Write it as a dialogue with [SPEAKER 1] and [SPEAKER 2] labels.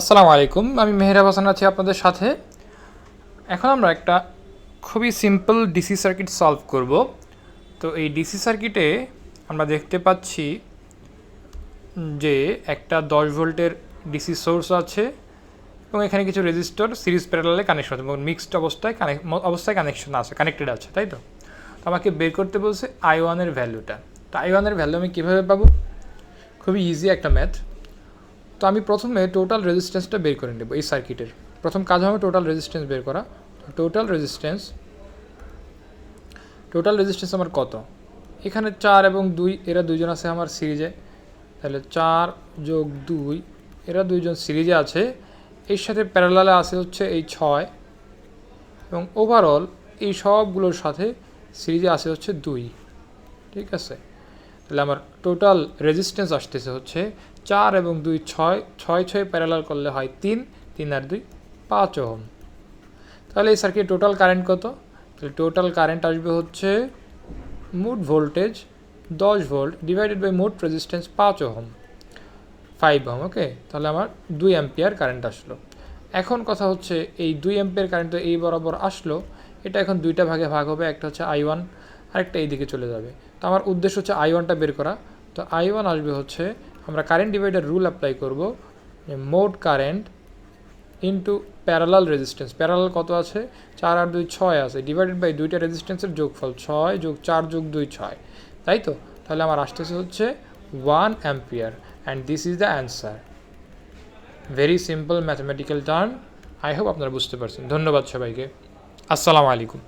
[SPEAKER 1] আসসালামু আলাইকুম। আমি মেহরাব হাসান আছি আপনাদের সাথে। এখন আমরা একটা খুবই সিম্পল ডিসি সার্কিট সলভ করব। তো এই ডিসি সার্কিটে আমরা দেখতে পাচ্ছি যে একটা দশ ভোল্টের ডিসি সোর্স আছে এবং এখানে কিছু রেজিস্টর সিরিজ প্যারালালে কানেকশন আছে এবং মিক্সড অবস্থায় কানেক্ট অবস্থায় কানেকশন আছে কানেক্টেড আছে, তাই তো? তো আমাকে বের করতে বলছে আই ওয়ানের ভ্যালুটা তো আই ওয়ানের ভ্যালু আমি কীভাবে পাবো? খুবই ইজি একটা ম্যাথ তো আমি প্রথমে টোটাল রেজিস্ট্যান্সটা বের করে নেব এই সার্কিটের প্রথম কাজ হবে টোটাল রেজিস্ট্যান্স বের করা। টোটাল রেজিস্ট্যান্স টোটাল রেজিস্ট্যান্স আমার কত? এখানে চার এবং দুই, এরা দুইজন আছে আমার সিরিজে। তাহলে চার যোগ দুই, এরা দুইজন সিরিজে আছে। এর সাথে প্যারালালে আছে হচ্ছে এই ছয়। এবং ওভারঅল এই সবগুলোর সাথে সিরিজে আছে হচ্ছে দুই। ঠিক আছে? তাহলে আমার টোটাল রেজিস্ট্যান্স আসতেছে হচ্ছে চার এবং দুই ছয় ছয় ছয় প্যারালাল করলে হয় তিন তিন আর দুই পাঁচ ওহম। তাহলে এই সার্কিট টোটাল কারেন্ট কত? তাহলে টোটাল কারেন্ট আসবে হচ্ছে মুড ভোল্টেজ দশ ভোল্ট ডিভাইডেড বাই মোট রেজিস্ট্যান্স পাঁচ ওহম। ফাইভ ওহম ওকে তাহলে আমার দুই অ্যাম্পিয়ার কারেন্ট আসলো। এখন কথা হচ্ছে এই দুই অ্যাম্পিয়ার কারেন্ট তো এই বরাবর আসলো, এটা এখন দুইটা ভাগে ভাগ হবে, একটা হচ্ছে আই ওয়ান আরেকটা এই দিকে চলে যাবে। তো আমার উদ্দেশ্য হচ্ছে আই ওয়ানটা বের করা। তো আই ওয়ান আসবে হচ্ছে, আমরা কারেন্ট ডিভাইডার রুল অ্যাপ্লাই করব mode current into parallel resistance parallel কত আছে? চার আর দুই ছয় আছে। ডিভাইডেড বাই দুইটা রেজিস্ট্যান্সের যোগফল ছয় যোগ চার যোগ দুই ছয়। তাই তো? তাহলে আমার আসতেছে হচ্ছে one ampere and this is the answer very simple mathematical term I hope আপনারা বুঝতে পারছেন। ধন্যবাদ সবাইকে। আসসালামু আলাইকুম।